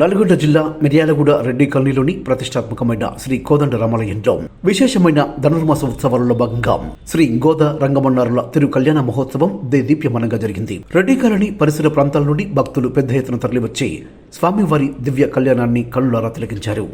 నల్గొండ జిల్లా మిర్యాలగూడ రెడ్డి కాలనీలోని ప్రతిష్టాత్మకమైన శ్రీ కోదండ రామాలయంలో విశేషమైన ధనుర్మాస ఉత్సవాలలో భాగంగా శ్రీ గోద రంగమన్నారుల తిరు కళ్యాణ మహోత్సవం దేదీప్యమానంగా జరిగింది. రెడ్డి కాలనీ పరిసర ప్రాంతాల నుండి భక్తులు పెద్ద ఎత్తున తరలివచ్చి స్వామివారి దివ్య కళ్యాణాన్ని కళ్ళులారా తిలకించారు.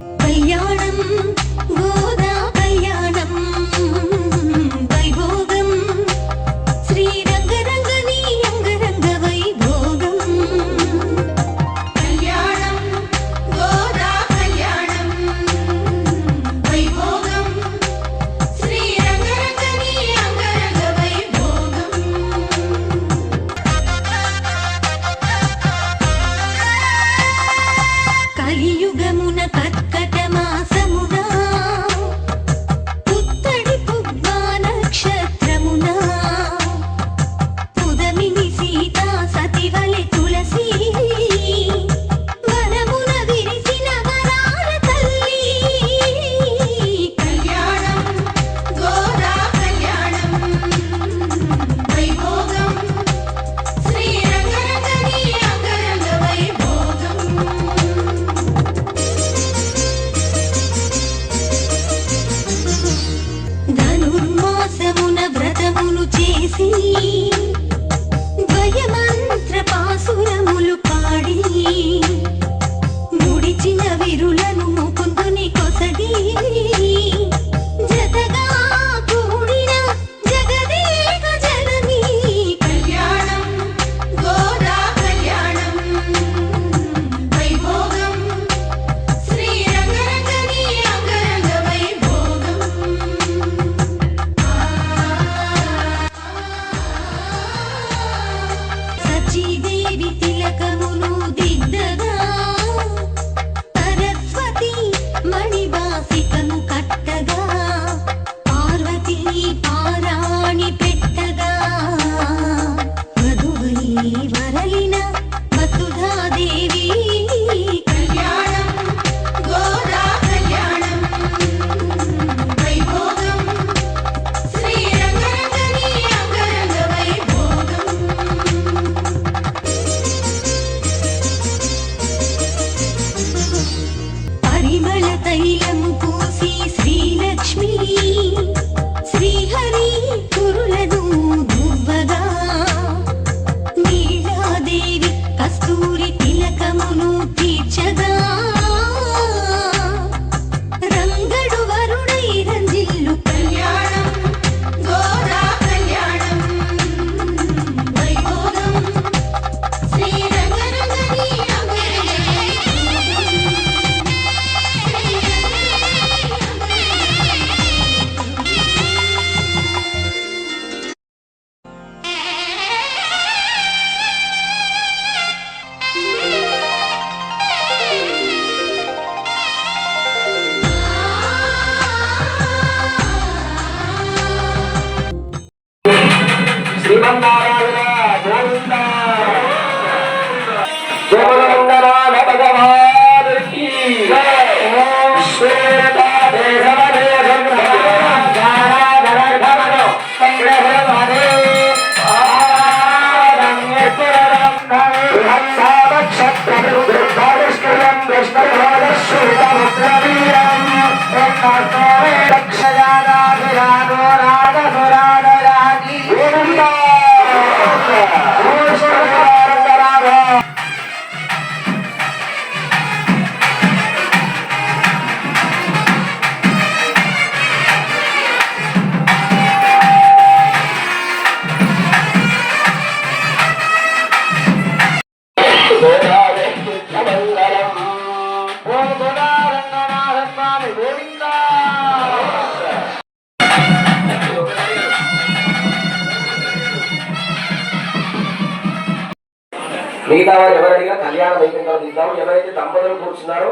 మిగతా వారు ఎవరైనా కళ్యాణం అయిపోయిన తర్వాత ఇద్దాం. ఎవరైతే దంపతులు కూర్చున్నారో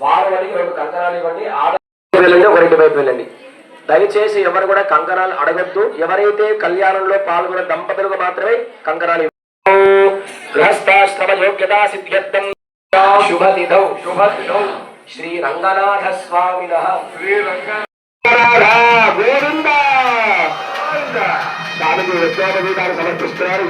వారు వారికి రెండు కంకణాలు ఇవ్వండి. ఆడ వెళ్ళండి ఒకరింటి వైపు వెళ్ళండి. దయచేసి ఎవరు కూడా కంకణాలు అడగద్దు. ఎవరైతే కళ్యాణంలో పాల్గొన్న దంపతులకు మాత్రమే కంకణాలు. గృహస్థాశ్రమ యోగ్యతా సిద్ధ్యర్థం. శ్రీ రంగనాథ స్వామిన శ్రీ రంగనాథ. గోవింద! దానికి విద్యాపీఠాన్ని సమర్పిస్తున్నారు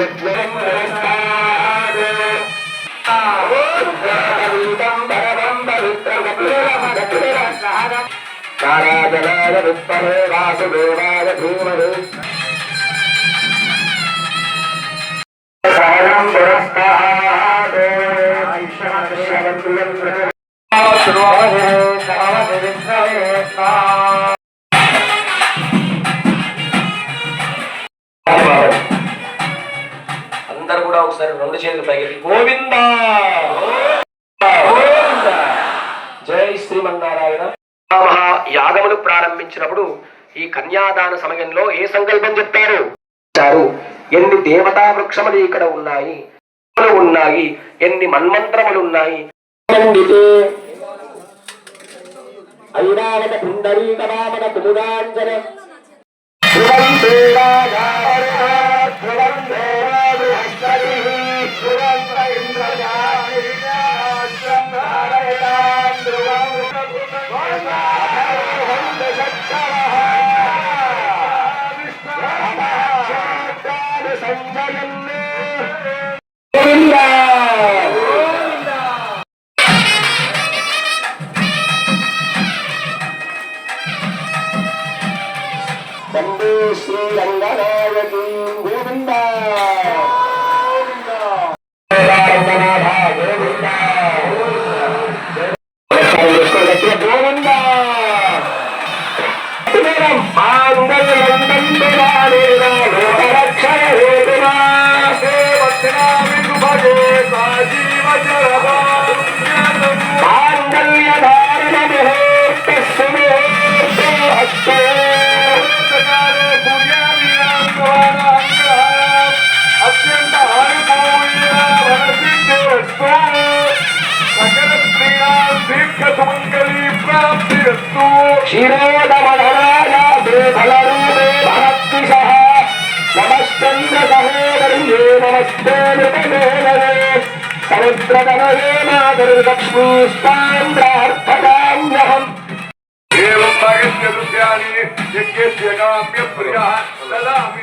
నారాజనాయ విద్మహే వాసుదేవాయ ధీమహి. కూడా ఒకసారి రెండు చేతులు పైకి గోవింద! జై శ్రీమన్నారాయణ. మహా యాగములు ప్రారంభించినప్పుడు ఈ కన్యాదాన సమయంలో ఏ సంకల్పం చెప్పారు? చెప్పారు ఎన్ని దేవతా వృక్షములు ఇక్కడ ఉన్నాయి? ఉన్నాయి ఎన్ని మన్మంత్రములు ఉన్నాయి? ఐరావత పుండరీక వామన కుముదాంజన ప్రాప్తిరస్తు సముద్రగణేమాదర్లక్ష్మీస్తాంద్రార్థకామ్యహం ఏవం భగస్య దృశ్యాని యజ్ఞస్య కామ్య ప్రియః తదా మే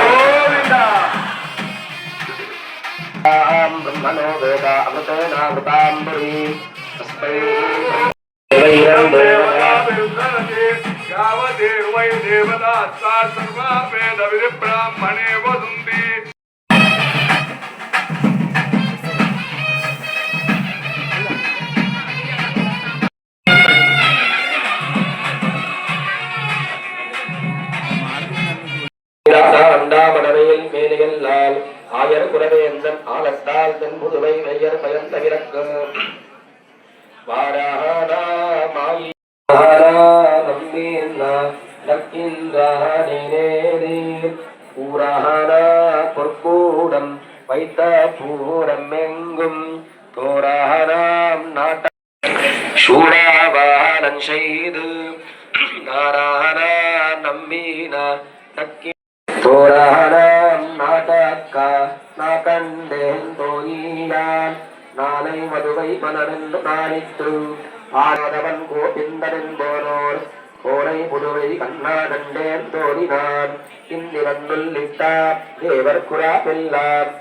ब्रह्मणो वेद अमृतेनामृताम्बरी तस्मै गावदेवै देवता सा सर्वा वेदविधिब्राह्मणे वदन्ति ஆயர் குறை வேந்தன் ஆலத்தால் தன் புதுவை வெய்யர் பயந்த விளக்கும் வாராடா மாயி நம்மீந்தா ஊரானா பொற்கூடம் வைத்த பூரம் எங்கும் தோரானாம் நாட்ட செய்து நாரானா நம்மீனா நக்கி ஆலை மதுவை மலர்ந்து தாளித்து ஆராதவன் கோபிந்தனின் போனோர் கோரை புதுவை கண்ணா கண்டேன் தோழினான் இந்திரன் தேவர் குரா வெல்லார்